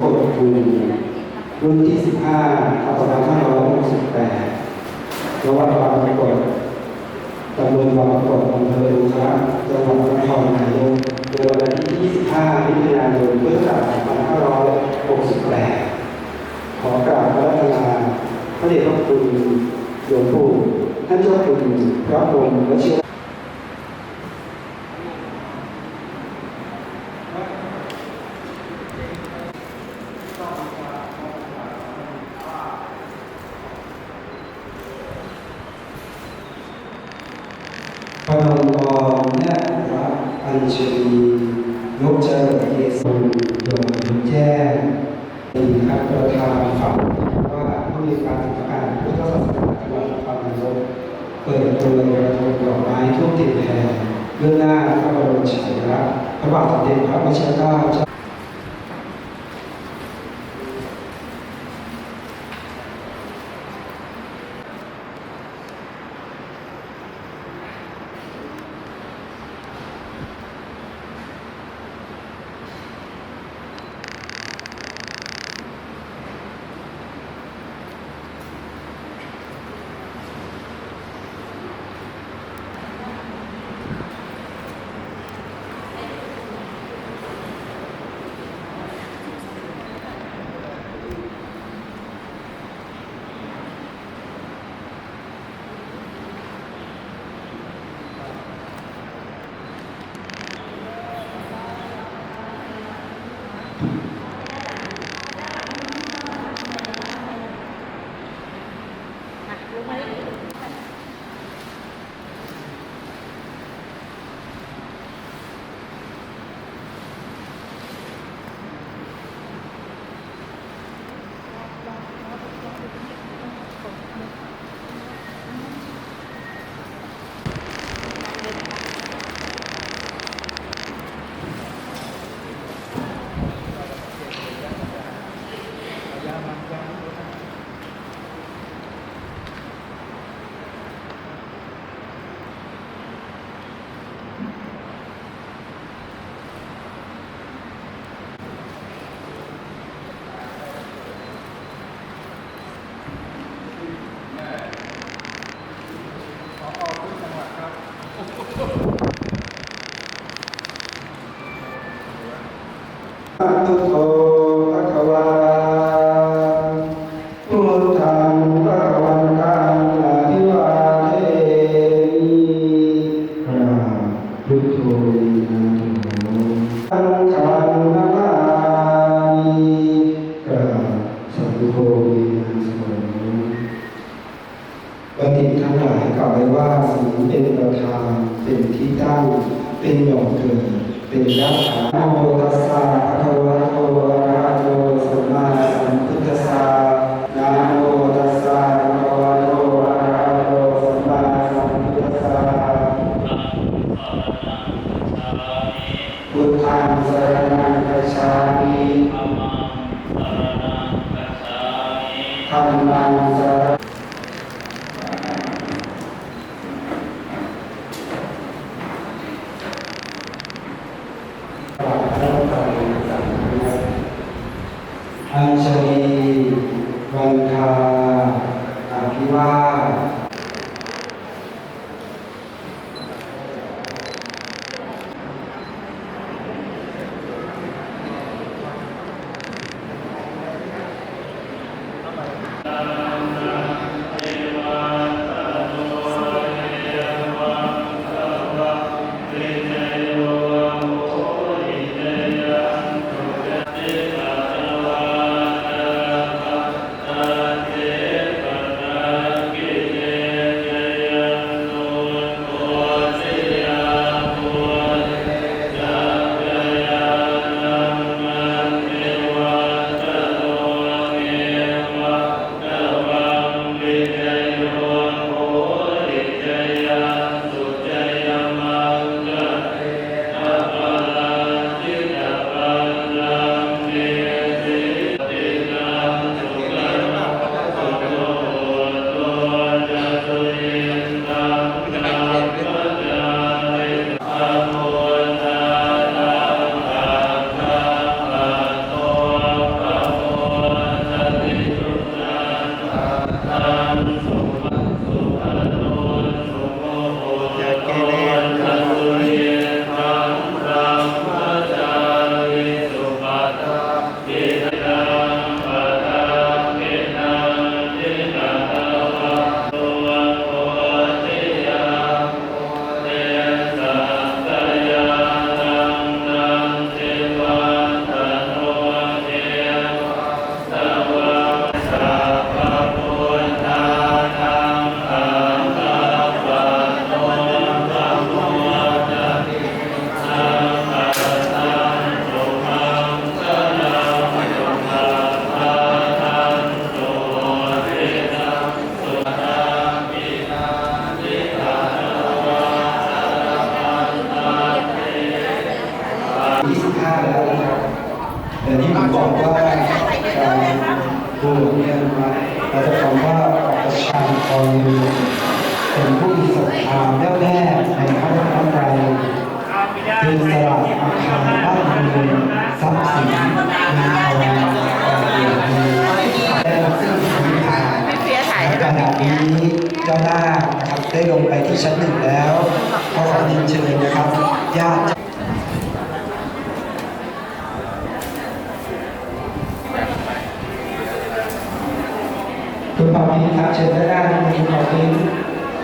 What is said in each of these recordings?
กฎทุนรุ่นที่ 15ทับ2568ระหว่างบางประกฏตำบลบางประกฏอำเภออุคะจังหวัดนครนายกโดยวันที่ 25มิถุนายนพุทธศักราช2568 ขอกราบพระรัตนาพระเดชพระคุณหลวงปู่ท่านเจ้าคุณพระพรหมวชิร พนมกรและพระอัญชลียกเจริญเยซูโดยแจ้งมีครับประธานฝั่งว่าผู้มีการศึกษาพุทธศาสนาจังหวัดนครนายก เปิดตัวกระทงดอกไม้ทุกติดแผ่เรื่องหน้าพระบรมฉายาลักษณ์พระบาทสมเด็จพระวชิรเกล้า หย่อ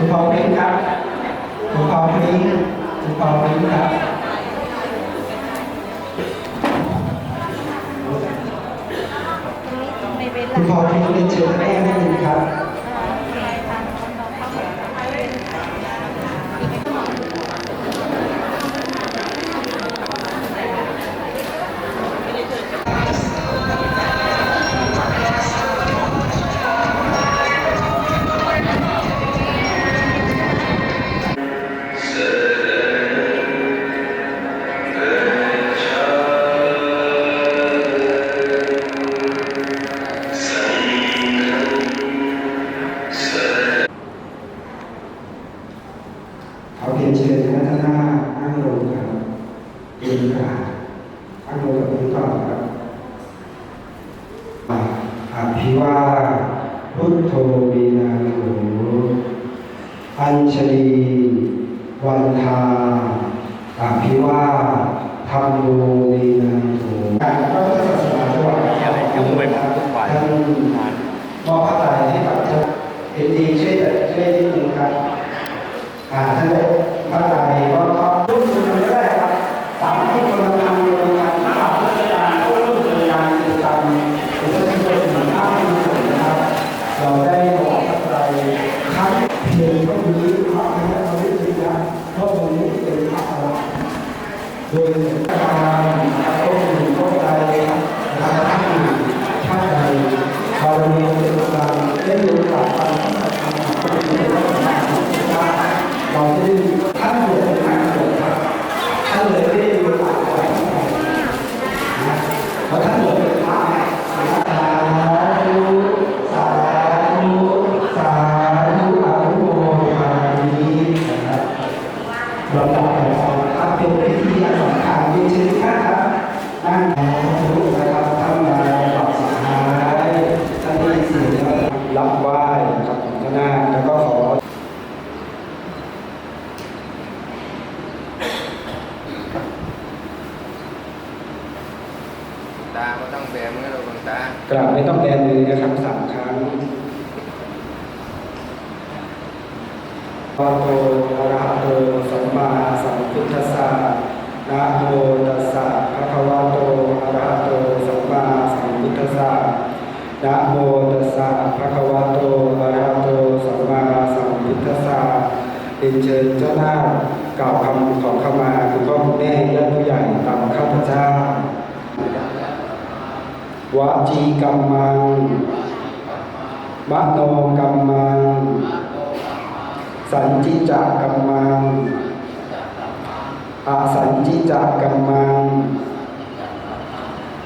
คุณพอพิงครับคุณพอพิงคุณพอพิงครับ โดยการต้นหนึ่งต้นใดนะครับท่านชาติใดบารมีเป็นการได้มีโอกาสฟังพระธรรมของพระพุทธเจ้า เราจะได้ท่านเกิดเป็นทางเกิดครับท่านเลยได้มีโอกาสไปที่ไหนนะเพราะท่านเกิดเป็นพระสาธุสาธุสาธุอนุโมทนามินะครับลำดับต่อไปครับเป็นพิธีอันสำคัญที่ชื่อครับนั่งขอพระนะครับท่านมาปรับสหายท่านที่เสียแล้วรับไหว้ครับของท่านหน้าแล้วก็ขอ ตาก็ต้องแบ มือเราบางตากราบไม่ต้องแบมือนะครับสามครั้งพระโตอะระโตสัมมาสัมพุทธัสสะนะโมตัสสะภะคะวะโตอะระหะโตสัมมาสัมพุทธัสสะนะโมตัสสะภะคะวะโตอะระหะโตสัมมาสัมพุทธัสสะเรียนเชิญเจ้าหน้ากล่าวคำขอขมาคุณพ่อคุณแม่ญาติผู้ใหญ่ตามข้าพเจ้า วจีกัมมังมโนกัมมัง สัญจิจักกัมมังอาสัญจิจักกัมมัง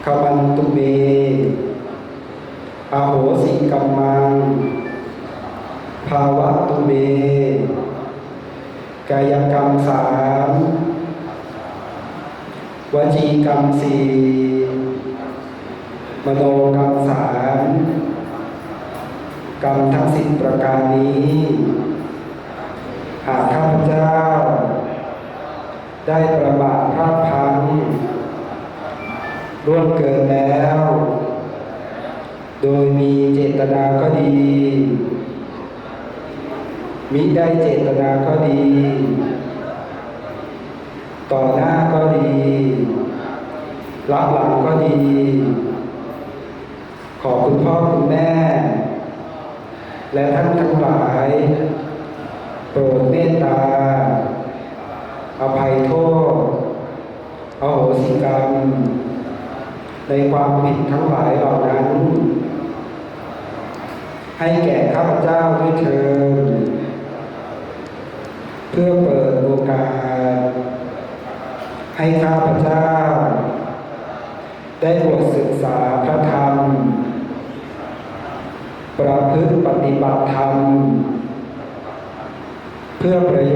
ขมันตุเมอโหสิกัมมัง ภาวะตุเม กายกรรมสามวจีกรรมสี่ มโนกรรมสามกรรมทั้งสิบประการนี้ หากข้าพเจ้า ได้ประมาทพลาดพลั้งร่วงเกินแล้ว โดยมีเจตนาก็ดี มิได้เจตนาก็ดี ต่อหน้าก็ดีรับหลังก็ดี ขอคุณพ่อคุณแม่ และท่านทั้งหลาย โปรดเมตตาอภัยโทษเอโหสิกรรม ในความผิดทั้งหลายเหล่านั้น ให้แก่ข้าพเจ้าด้วยเชิญเพื่อเปิดโอกาส ให้ข้าพเจ้า ได้บทศึกษา ประพฤติปฏิบัติธรรม เพื่อประโย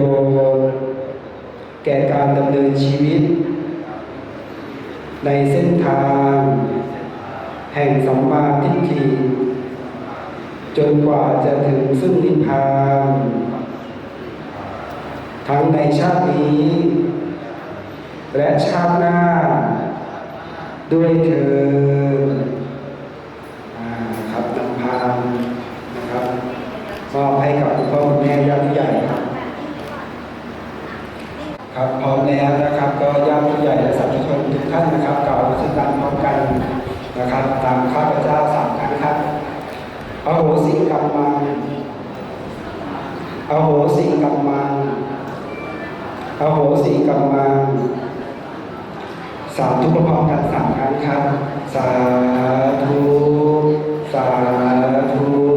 ชน์แก่การดำเนินชีวิต ในเส้นทาง แห่งสัมมาทิฏฐิจนกว่าจะถึงซึ่งนิพพาน ทั้งในชาตินี้ และชาติหน้า ด้วยเธอ มอบให้กับคุณพ่อคุณแม่ญาติใหญ่ครับครับพร้อมแล้วนะครับ ก็ญาติใหญ่และสาธุชนทุกท่านนะครับกล่าวสุนันพร้อมกันนะครับ ตามข้าพเจ้าสามครั้งครับอโหสิกรรมังอโหสิกรรมังอโหสิกรรมังสามทุกพร้อมกันสามครั้งครับ สาธุ สาธุ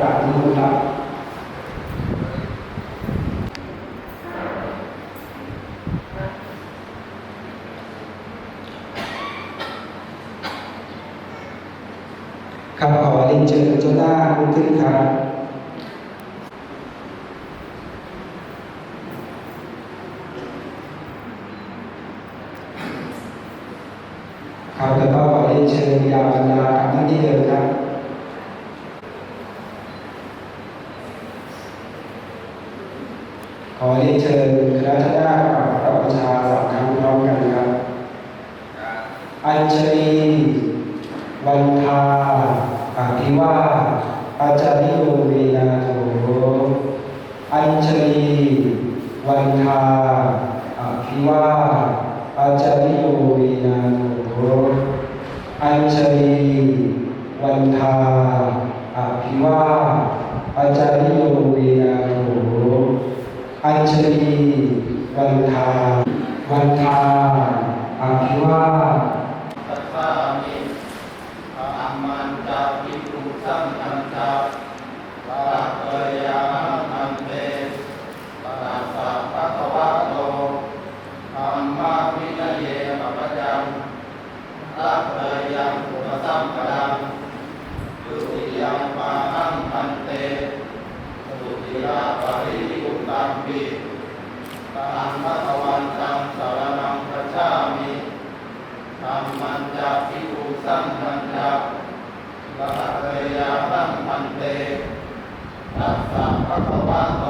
กราบนิมนต์ครับ สังฆะวันตังสารังประชามิธรรมัญญาภิกุสังมัญญาละเอยาสังพันเตตัสสะภะคะวะโต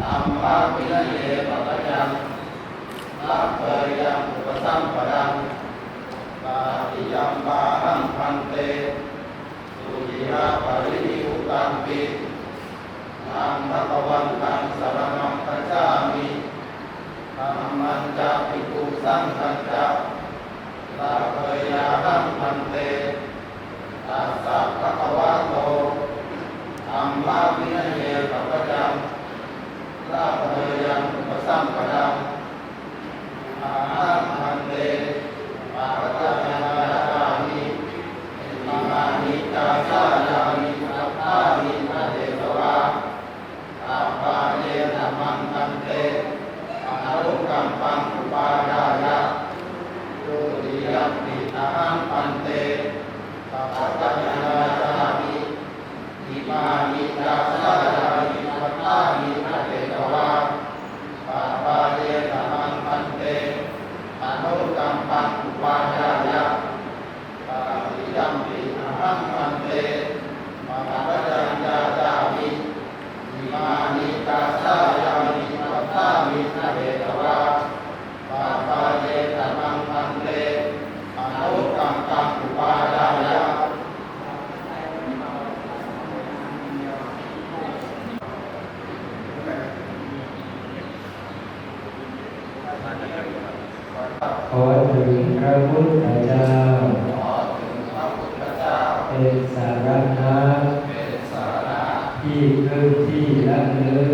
ธรรมะวินเยปะยังละเอยาอุปสัมปดังตาติยัมปาหังพันเตสุยิราปริยุตังปิ Ang nakawan ng saranang kasami ธรรมันจาปุสังฆัจาลาภาหังพันเตตัสสะภะคะวะโตธรรมาวินเยปะปจังลาภยังอุสัมปดัง ถึงพระพุทธเจ้า เป็นสาระณะที่พึ่งที่ละเนื้อ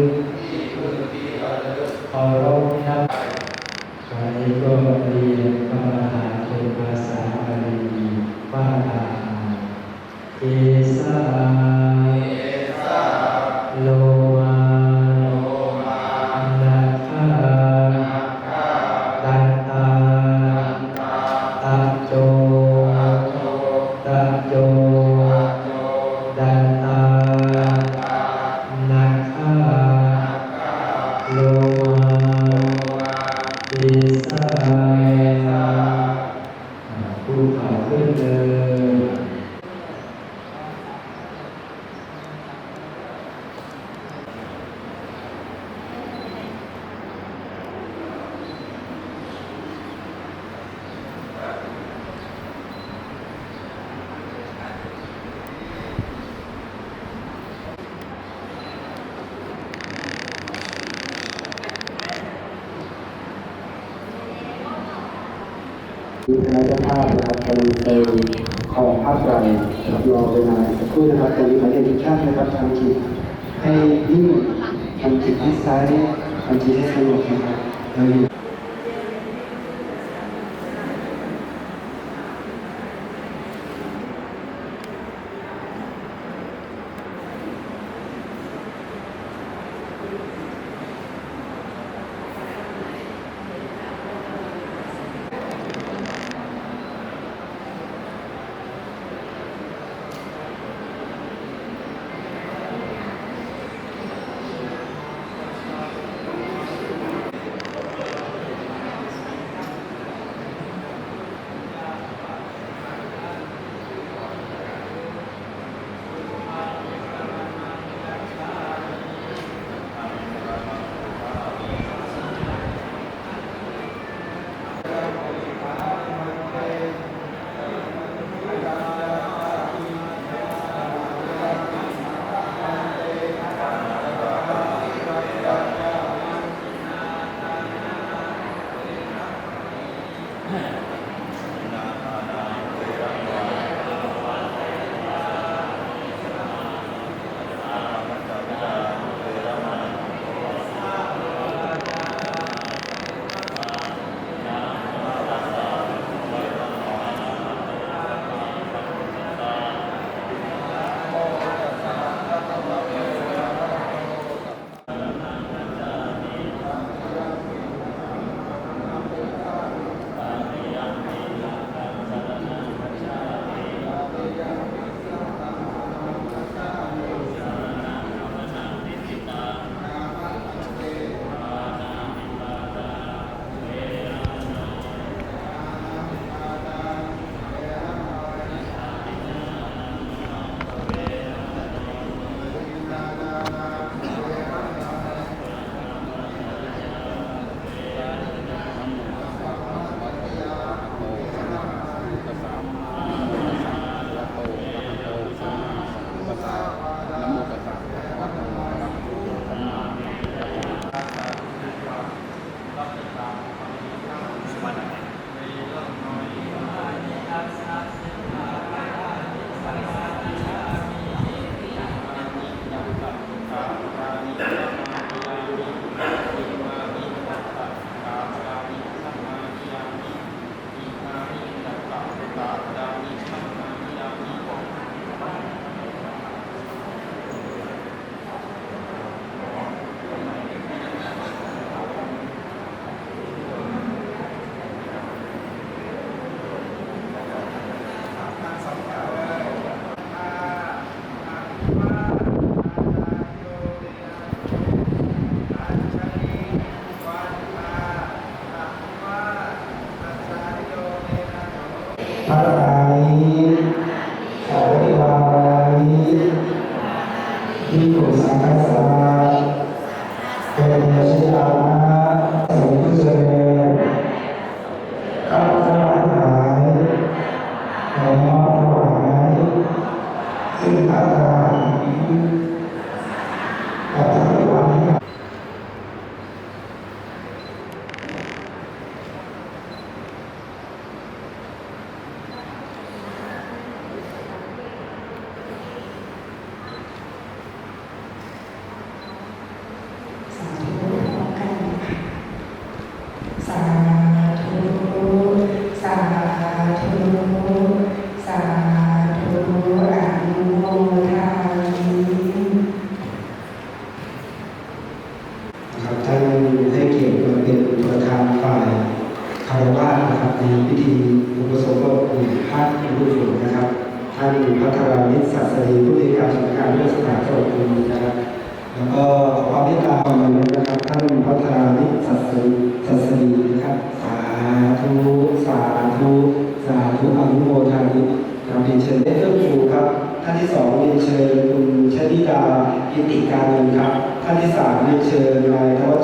可以 บทหมู่พระผู้ฝึกนะครับท่านพัทรานิสสัสดีผู้ที่การจัดการเรื่องสถานสงฆ์นะครับแล้วก็ขอความเมตตาความมนุษย์นะครับ ท่านพัทรานิสสัสดีสัสดีนะครับสาธุสาธุสาธุอนุโมทนาครับเรียนเชิญได้เฟื่องฟูครับท่านที่สองเรียนเชิญคุณชนิดากิติการเงินครับ ท่านที่สามเรียนเชิญนายธวัช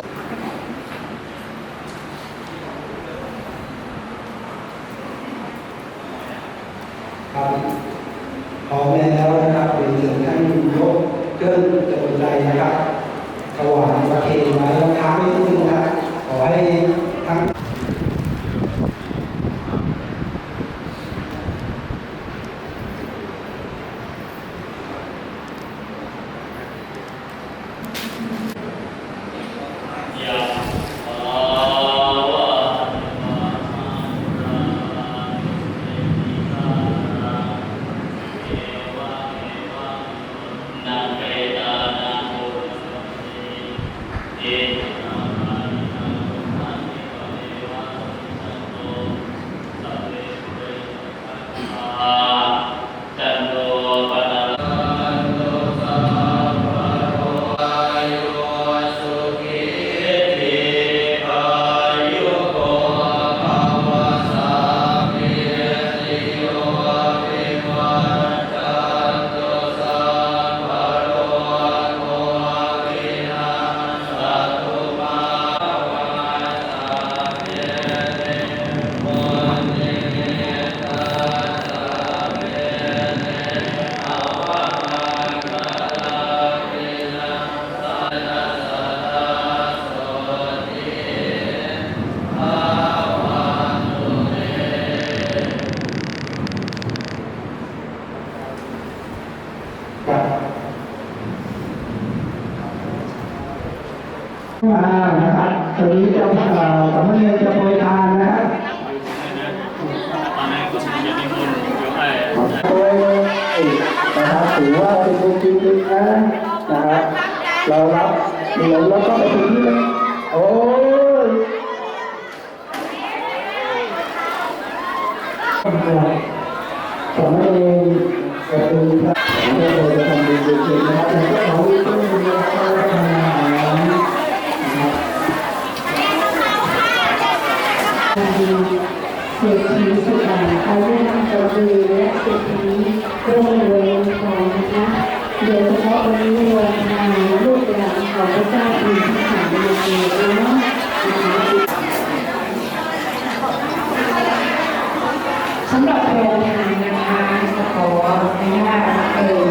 สามเณรจะเป็นพระเราจะทำบุญจริงๆนะครับแล้วก็ขอวิจารณ์นะครับทำงานนะครับเศรษฐีสุดาอายุนักระบือและเศรษฐีร่วมรวยทองนะคะโดยเฉพาะวันนี้วันงานลูกหลานของพระเจ้าอินทร์ขันธ์ในเมืองเนาะนะสำหรับโรงทานนะคะจะขออนุญาตเอ่ย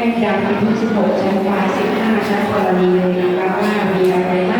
ให้ดังที่16ชั้นฟ้า15 ชั้นกรณีเลยนะคะว่ามีอะไรบ้าง